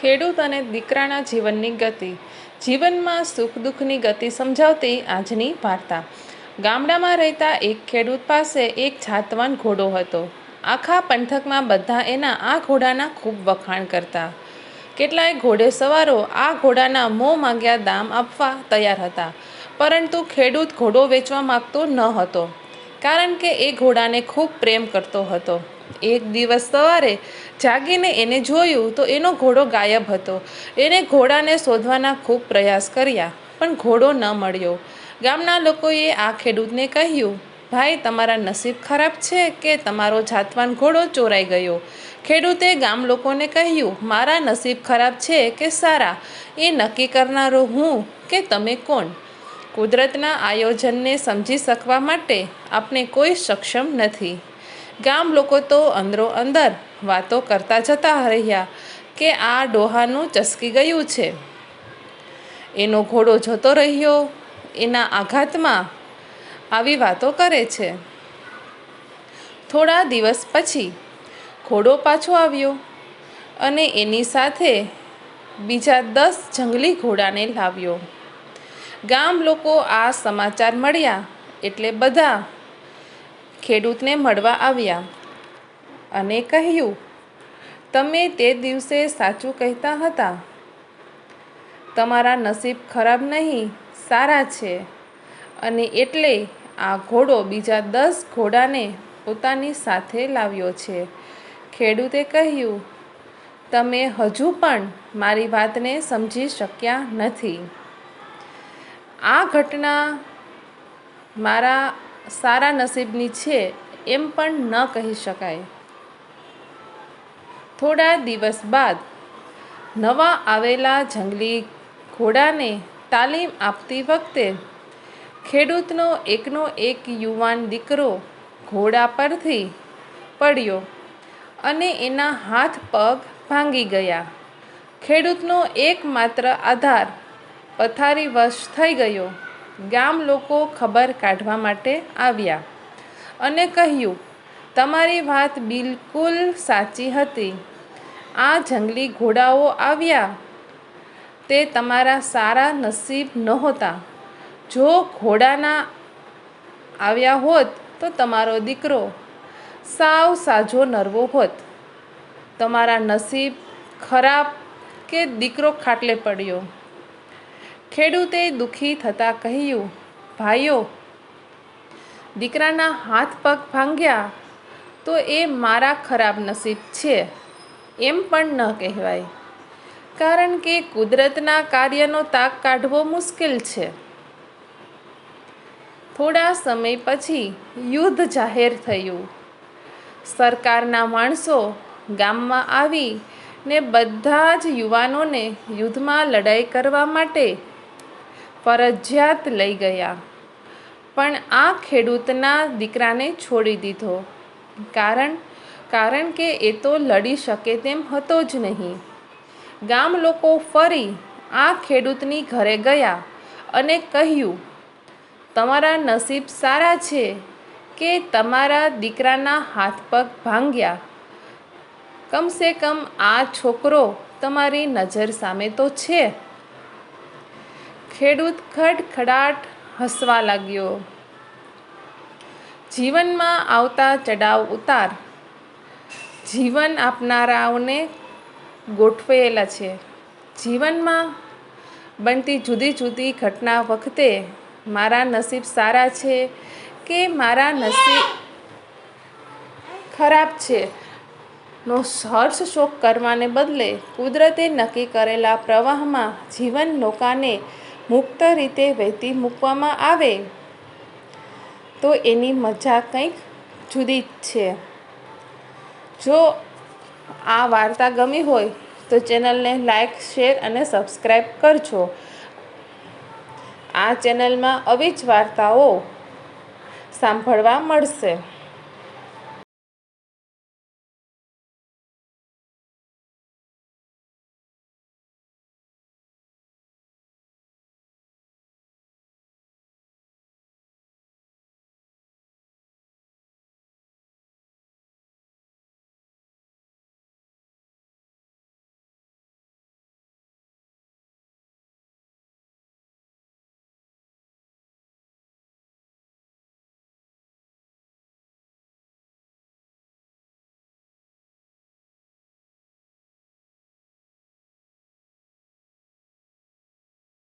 ખેડૂત અને દીકરાના જીવનની ગતિ. જીવનમાં સુખ દુઃખની ગતિ સમજાવતી આજની વાર્તા. ગામડામાં રહેતા એક ખેડૂત પાસે એક છાતવાન ઘોડો હતો. આખા પંથકમાં બધા એના આ ઘોડાના ખૂબ વખાણ કરતા. કેટલાય ઘોડે સવારો આ ઘોડાના મોં માંગ્યા દામ આપવા તૈયાર હતા. પરંતુ ખેડૂત ઘોડો વેચવા માગતો ન હતો. કારણ કે એ ઘોડાને ખૂબ પ્રેમ કરતો હતો. એક દિવસ સવારે જાગીને એને જોયું તો એનો ઘોડો ગાયબ હતો. એને ઘોડાને શોધવાના ખૂબ પ્રયાસ કર્યા, પણ ઘોડો ન મળ્યો. ગામના લોકોએ આ ખેડૂતને કહ્યું, ભાઈ, તમારા નસીબ ખરાબ છે કે તમારો જાતવાન ઘોડો ચોરાઈ ગયો? ખેડૂતે ગામ લોકોને કહ્યું, મારા નસીબ ખરાબ છે કે સારા? એ નક્કી કરનારો હું કે તમે કોણ? કુદરતના આયોજનને સમજી શકવા માટે આપણે કોઈ સક્ષમ નથી. ગામ લોકો તો અંદરો અંદર વાતો કરતા જતા રહ્યા કે આ ડોહાનું ચસકી ગયું છે. એનો ઘોડો જતો રહ્યો, એના આઘાતમાં આવી વાતો કરે છે. થોડા દિવસ પછી ઘોડો પાછો આવ્યો અને એની સાથે બીજા દસ જંગલી ઘોડાને લાવ્યો. ગામ લોકો આ સમાચાર મળ્યા એટલે બધા ખેડૂતને મળવા આવ્યા અને કહ્યું, તમે તે દિવસે સાચું કહેતા હતા. તમારા નસીબ ખરાબ નહીં, સારા છે. અને એટલે આ ઘોડો બીજા દસ ઘોડાને પોતાની સાથે લાવ્યો છે. ખેડૂતે કહ્યું, તમે હજુ પણ મારી વાતને સમજી શક્યા નથી. આ ઘટના મારા સારા નસીબની છે એમ પણ ન કહી શકાય. થોડા દિવસ બાદ નવા આવેલા જંગલી ઘોડાને તાલીમ આપતી વખતે ખેડૂતનો એકનો એક યુવાન દીકરો ઘોડા પરથી પડ્યો અને એના હાથ પગ ભાંગી ગયા. ખેડૂતનો એકમાત્ર આધાર પથારીવશ થઈ ગયો. ગામ લોકો ખબર કાઢવા માટે આવ્યા અને કહ્યું, તમારી વાત બિલકુલ સાચી હતી. આ જંગલી ઘોડાઓ આવ્યા. તે તમારા સારા નસીબ નહોતા. જો ઘોડાના આવ્યા હોત તો તમારો દીકરો સાવ સાજો નરવો હોત. તમારા નસીબ ખરાબ કે દીકરો ખાટલે પડ્યો. ખેડૂતે દુઃખી થતાં કહ્યું, ભાઈઓ, દીકરાના હાથ પગ ભાંગ્યા તો એ મારા ખરાબ નસીબ છે, એમ પણ ન કહેવાય. કારણ કે કુદરતના કાર્યનો તાક કાઢવો મુશ્કેલ છે. થોડા સમય પછી યુદ્ધ જાહેર થયું. સરકારના માણસો ગામમાં આવી ને બધા જ યુવાનોને યુદ્ધમાં લડાઈ કરવા માટે ફરજિયાત લઈ ગયા. પણ આ ખેડૂતના દીકરાને છોડી દીધો. કારણ કારણ કે એ તો લડી શકે તેમ હતો જ નહીં. ગામ લોકો ફરી આ ખેડૂતની ઘરે ગયા અને કહ્યું, તમારા નસીબ સારા છે કે તમારા દીકરાના હાથ પગ ભાંગ્યા. કમસે કમ આ છોકરો તમારી નજર સામે તો છે. ખેડૂત ખડખડાટ હસવા લાગ્યો. જીવનમાં આવતા ચડાવ ઉતાર. જીવન આપનારાઓને ગોઠવેલા છે. જીવનમાં બનતી જુદી જુદી ઘટના વખતે મારા નસીબ સારા છે કે મારા નસીબ ખરાબ છે? નો હર્ષ શોક કરવાને બદલે કુદરતે નક્કી કરેલા પ્રવાહમાં જીવન નૌકાને મુક્ત રીતે વહેતી મૂકવામાં આવે, તો એની મજા કંઈક જુદી જ છે. જો આ વાર્તા ગમી હોય, તો ચેનલને લાઈક, શેર અને સબસ્ક્રાઈબ કરજો. આ ચેનલમાં આવી જ વાર્તાઓ સાંભળવા મળશે.